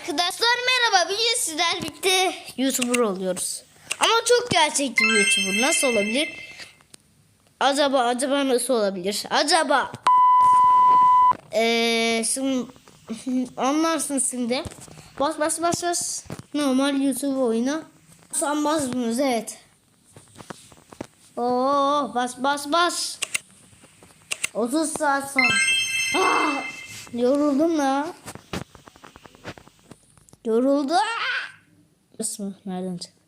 Arkadaşlar merhaba. Bugün sizlerle birlikte YouTuber oluyoruz. Ama çok gerçekçi bir YouTuber. Nasıl olabilir? Acaba acaba nasıl olabilir? Acaba Eee şimdi anlarsın şimdi. Bas bas bas bas. Normal YouTube oyunu. Sen basmıyoruz evet. Oo bas bas bas. 30 saat son. Ah, yoruldum ya. Yoruldu. Kısmı nereden çıktı?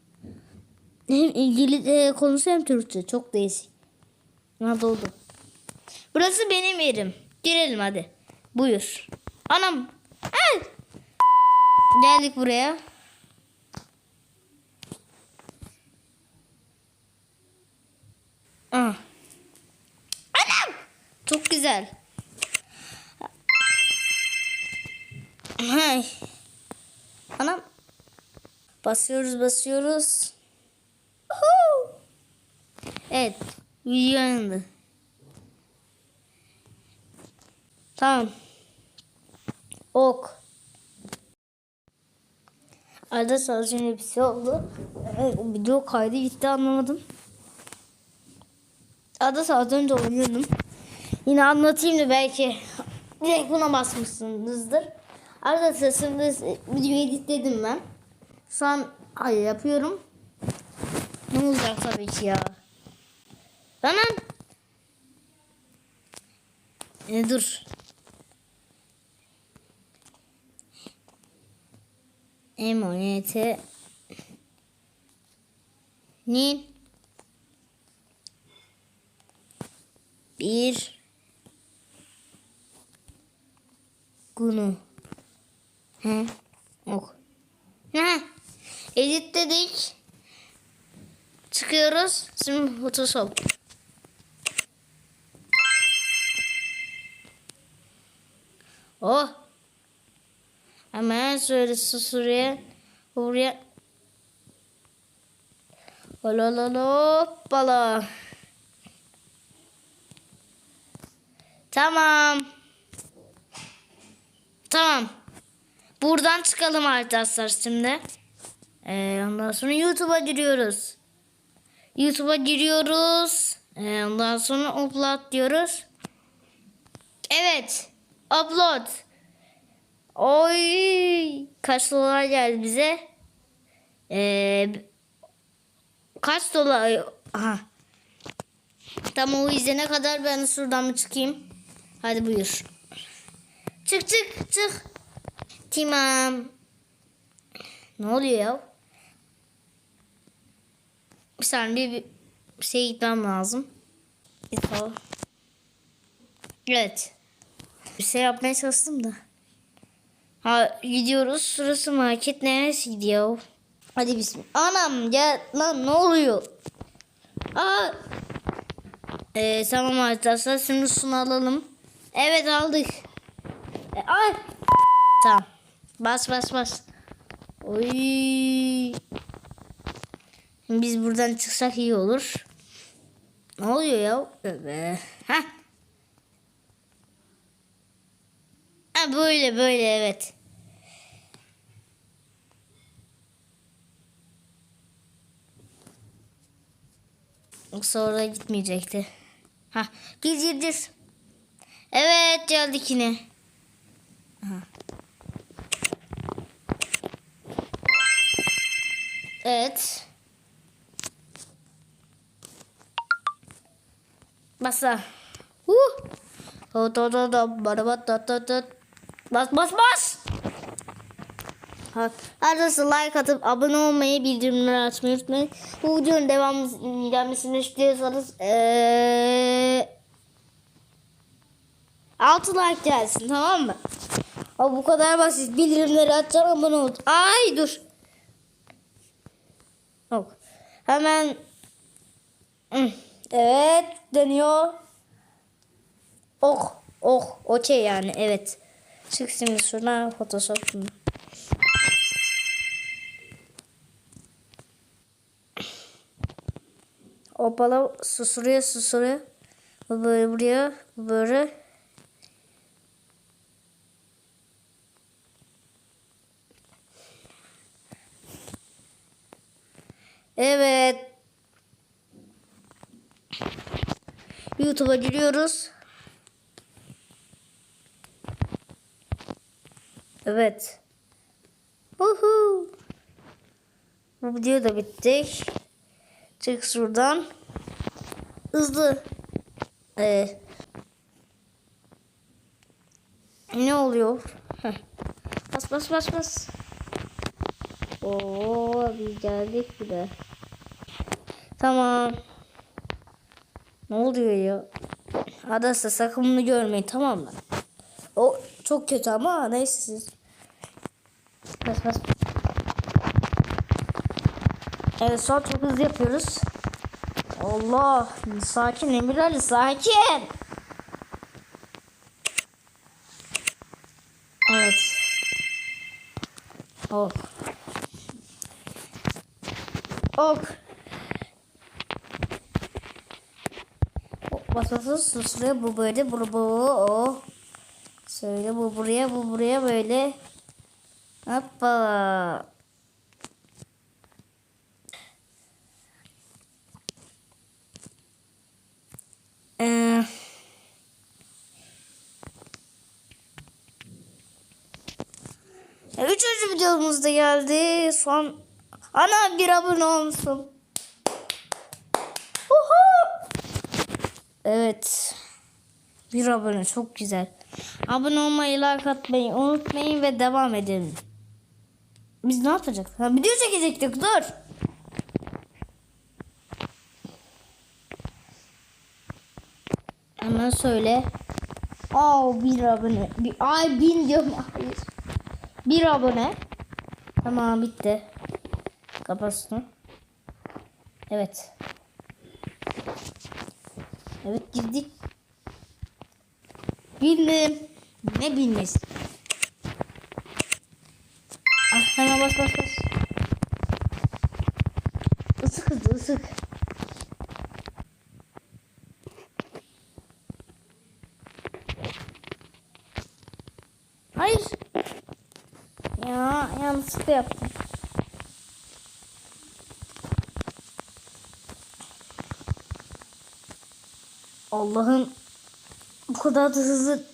Hem İngilizce konuşuyor hem Türkçe. Çok değişik. Ha doldu. Burası benim yerim. Girelim hadi. Buyur. Anam. Ay. Geldik buraya. Aa. Anam. Çok güzel. Hay. Anam. Basıyoruz basıyoruz. Uhu. Evet. Video yandı. Tamam. Ok. Arada sadece bir şey oldu. Evet, video kaydı gitti anlamadım. Arada saat önce oynuyordum. Yine anlatayım da belki direkt buna basmışsınızdır. Arada sırasında video editledim ben. Şu an hayır yapıyorum. Ne olacak tabii ki ya. Lan. E, dur. Emanete nin bir günü he ok ne edit dedik çıkıyoruz şimdi photoshop oh Hemen şöyle susuraya buraya Hoppala. Tamam. Tamam. Buradan çıkalım arkadaşlar şimdi. Ee, ondan sonra YouTube'a giriyoruz. YouTube'a giriyoruz. Ee, ondan sonra upload diyoruz. Evet. Upload. Oy kaç dolar geldi bize? Ee, kaç dolar? Aha. Tamam o izlene kadar ben şuradan mı çıkayım? Hadi buyur. Çık çık çık. Tamam. Ne oluyor ya? Bir saniye bir, bir şey gitmem lazım. Evet. Bir şey yapmaya çalıştım da. Ha gidiyoruz. Şurası market neresi gidiyor? Hadi bismillah. Anam ya lan ne oluyor? Aa. Ee, tamam arkadaşlar şimdi şunu alalım. Evet aldık. E, ay. Tamam. Bas bas bas. Oy. Biz buradan çıksak iyi olur. Ne oluyor ya? Evet. Heh. Ha böyle böyle evet. Sonra gitmeyecekti. Ha gir gir gir. Evet geldik yine. Aha. Evet. Basa. Uh. Da da da barabat da da da. Bas bas bas. Arkadaşlar like atıp abone olmayı, bildirimleri açmayı unutmayın. Bu videonun devamı gelmesini istiyorsanız ee, 6 like gelsin tamam mı? Ama bu kadar basit. Bildirimleri açacağım abone ol. Ay dur. Yok. Hemen Hı, Evet dönüyor. Oh oh okey yani evet. Çık şimdi şuna Photoshop. Hoppala susuruyor susuruyor. Böyle buraya bu böyle. Evet. YouTube'a giriyoruz. Evet. Uhu. Bu video da bitti. Çık şuradan. Hızlı. Ee, ne oluyor? Bas bas bas bas. Oo biz geldik bile. Tamam. Ne oluyor ya? Adası sakın bunu görmeyin tamam mı? O çok kötü ama neyse siz. Bas bas. Evet an çok hızlı yapıyoruz. Allah sakin Emir Ali sakin. Evet. Ok. Ok. Bas bas bas susluyor bu böyle bu bu o. Söyle bu buraya bu buraya böyle. Hoppa. Ee, Üçüncü videomuz da geldi. Son ana bir abone olmuşsun. Uhu. Evet. Bir abone çok güzel. Abone olmayı, like atmayı unutmayın ve devam edelim. Biz ne yapacaktık? Ha, video çekecektik dur. Hemen söyle. Aa bir abone. Bir, ay bin diyorum. Hayır. Bir abone. Tamam bitti. Kapat şunu. Evet. Evet girdik. Bildim. Ne bilmez. Ah hemen bas bas bas. Isık hızlı ısık. Hayır. Ya yanlışlıkla yaptım. Allah'ım bu kadar da hızlı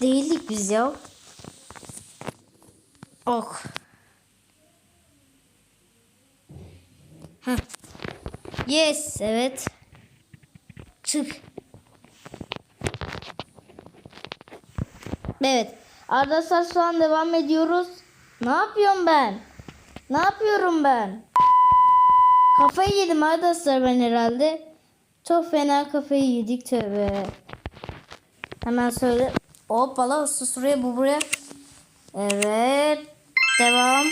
değildik biz ya. Ok. Heh. Yes, evet. Çık. Evet. Arkadaşlar şu an devam ediyoruz. Ne yapıyorum ben? Ne yapıyorum ben? Kafayı yedim arkadaşlar ben herhalde. Çok fena kafayı yedik tövbe. Hemen söyle. Hoppala sus buraya bu buraya. Evet. Devam.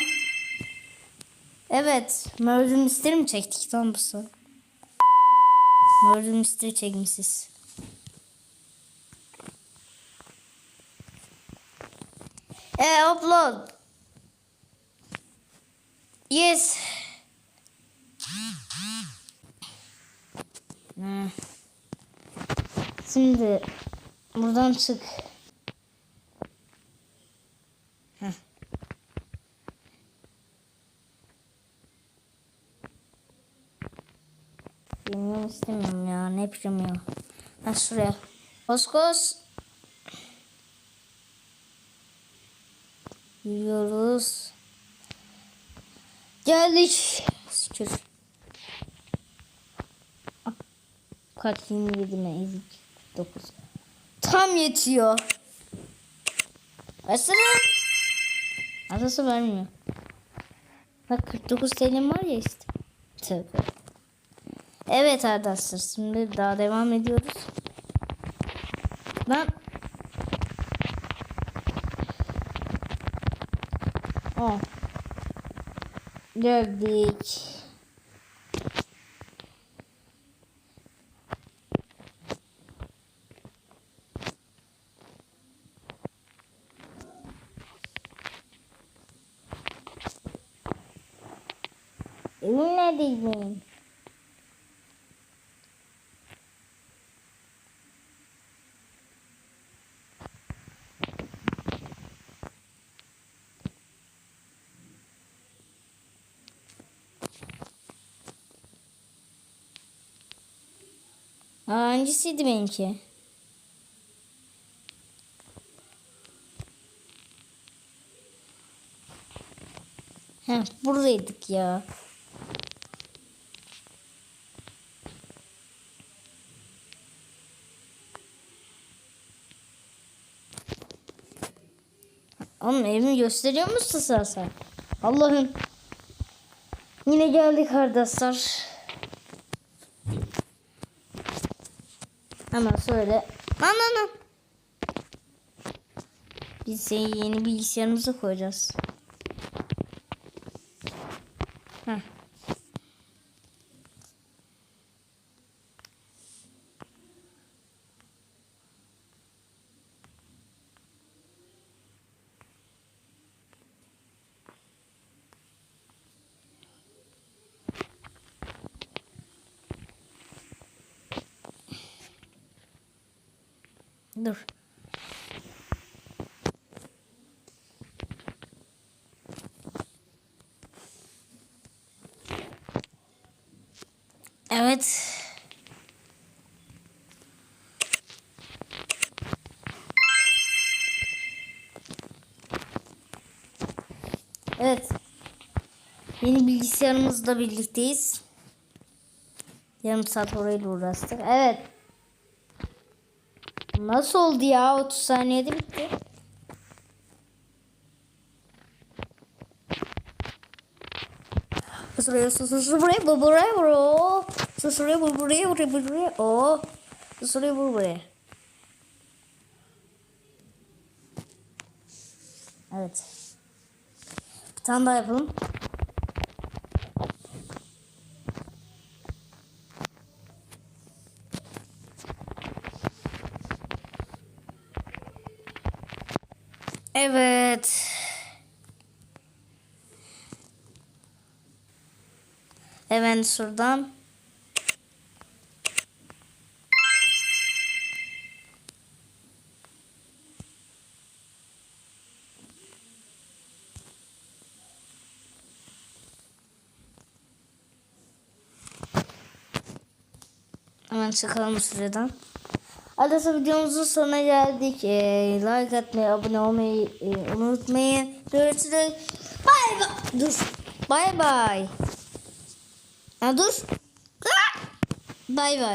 Evet. Murder Mystery mi çektik tam mısın? Murder Mystery çekmişiz. E upload. Yes. Şimdi buradan çık. Heh. Bilmiyorum istemiyorum ya. Ne bileyim ya. Ha şuraya. Koskos. Yürüyoruz. Geldik. Şükür. Kaç 27 mi? 9. Tam yetiyor. Versene. Adası vermiyor. Bak 49 TL'm var ya işte. Tövbe. Evet arkadaşlar şimdi daha devam ediyoruz. Lan. Oh. Geldik. Emin edeyim. Hangisiydi benimki? Heh, buradaydık ya. Oğlum evimi gösteriyor musun sen sen? Allah'ım. Yine geldik arkadaşlar. Hemen söyle. Lan lan lan. Biz seni yeni bilgisayarımıza koyacağız. Dur. Evet. Evet. Yeni bilgisayarımızla birlikteyiz. Yarım saat orayla uğraştık. Evet. Nasıl oldu ya? 30 saniyede bitti. Susuraya susuraya buraya bro. Susuraya buraya buraya buraya. Oh. Susuraya buraya. Evet. Bir tane daha yapalım. Evet. Hemen şuradan. Hemen çıkalım süreden. Arkadaşlar videomuzun sonuna geldik. Ee, like atmayı, abone olmayı e, unutmayın. Görüşürüz. Bay bay. Dur. Bay bay. Ha dur. Bay bay.